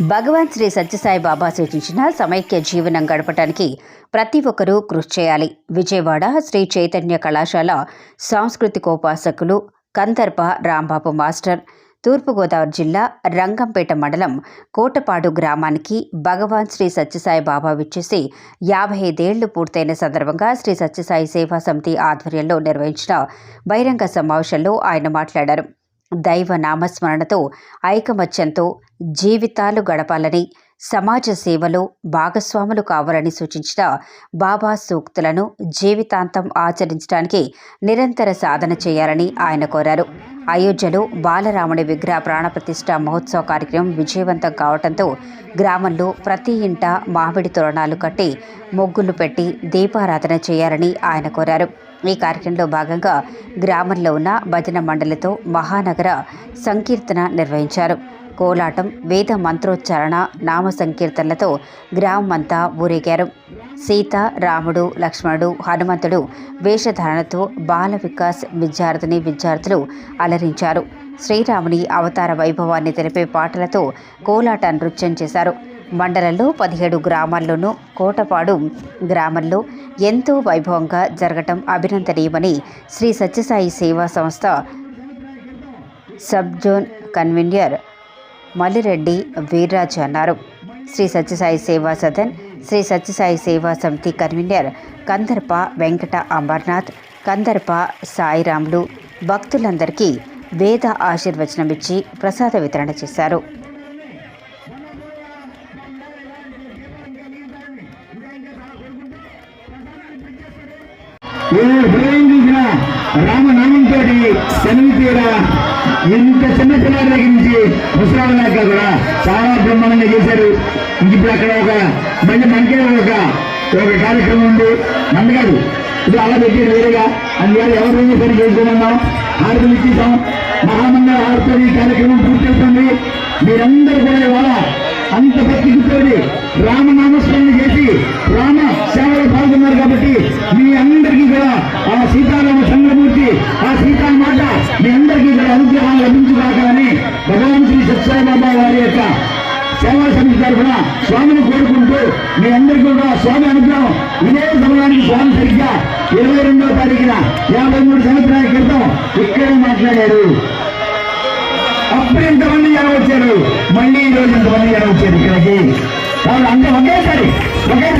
భగవాన్ శ్రీ సత్యసాయి బాబా సూచించిన సమైక్య జీవనం గడపటానికి ప్రతి ఒక్కరూ కృషి చేయాలి. విజయవాడ శ్రీ చైతన్య కళాశాల సాంస్కృతికోపాసకులు కందర్ప రాంబాబు మాస్టర్ తూర్పుగోదావరి జిల్లా రంగంపేట మండలం కోటపాడు గ్రామానికి భగవాన్ శ్రీ సత్యసాయి బాబా విచ్చేసి యాభై ఐదేళ్ళు పూర్తయిన సందర్భంగా శ్రీ సత్యసాయి సేవా సమితి ఆధ్వర్యంలో నిర్వహించిన బహిరంగ సమావేశంలో ఆయన మాట్లాడారు. దైవ నామస్మరణతో ఐకమత్యంతో జీవితాలు గడపాలని సమాజ సేవలో భాగస్వాములు కావాలని సూచించిన బాబా సూక్తులను జీవితాంతం ఆచరించడానికి నిరంతర సాధన చేయాలని ఆయన కోరారు. అయోధ్యలో బాలరాముడి విగ్రహ ప్రాణప్రతిష్ఠ మహోత్సవ కార్యక్రమం విజయవంతం కావడంతో గ్రామంలో ప్రతి ఇంట మామిడి తోరణాలు కట్టి ముగ్గులు పెట్టి దీపారాధన చేయాలని ఆయన కోరారు. ఈ కార్యక్రమంలో భాగంగా గ్రామంలో ఉన్న భజన మండలితో మహానగర సంకీర్తన నిర్వహించారు. కోలాటం వేద మంత్రోచ్చారణ నామ సంకీర్తనలతో గ్రామమంతా ఊరేగారు. సీత రాముడు లక్ష్మణుడు హనుమంతుడు వేషధారణతో బాల వికాస్ విద్యార్థిని విద్యార్థులు అలరించారు. శ్రీరాముని అవతార వైభవాన్ని తెలిపే పాటలతో కోలాట నృత్యం చేశారు. మండలంలో పదిహేడు గ్రామాల్లోనూ కోటపాడు గ్రామంలో ఎంతో వైభవంగా జరగటం అభినందనీయమని Shri Sathya Sai Seva Sanstha sub zone convener Mallireddy Veerraju అన్నారు. శ్రీ సత్యసాయి సేవా సదన్ శ్రీ సత్యసాయి సేవా సమితి కన్వీనర్ కందర్ప వెంకట అమర్నాథ్ కందర్ప సాయిరాములు భక్తులందరికీ వేద ఆశీర్వచనమిచ్చి ప్రసాద వితరణ చేశారు. ఏ హృదయం చూసిన రామనామంతో తనివి తీరా ఇంత చిన్న పిల్లల దగ్గర నుంచి ముసలాళ్ళ దాకా కూడా చాలా బ్రహ్మాండంగా చేశారు. ఇప్పుడు అక్కడ ఒక మళ్ళీ మనకే ఒక ఒక కార్యక్రమం ఉంది. నందగారు ఇప్పుడు అలా పెట్టారు వేరేగా. అందువల్ల ఎవరు సరి చేసుకున్నాం ఆరుతులు ఇచ్చేసాం మహామండల ఆరుతో ఈ కార్యక్రమం పూర్తి అవుతుంది. మీరందరూ కూడా ఇవాళ అంత భక్తితోటి రామనామస్మరణ చేసి రామ మీ అందరికీ ఇక్కడ అనుగ్రహాలు లభించుగాకని భగవాన్ శ్రీ సత్యసాయిబాబా వారి యొక్క సేవా సమితి తరఫున స్వామిని కోరుకుంటూ మీ అందరికీ కూడా స్వామి అనుగ్రహం. ఇదే సమయానికి స్వామి సరిగ్గా ఇరవై రెండవ తారీఖున యాభై మూడు సంవత్సరాల క్రితం ఇక్కడే మాట్లాడారు. అప్పుడు ఇంతమంది జనం వచ్చారు. మళ్ళీ ఈరోజు రోజు ఇంతమంది జనం వచ్చారు ఇక్కడికి. వాళ్ళు అందరూ ఒకేసారి ఒకే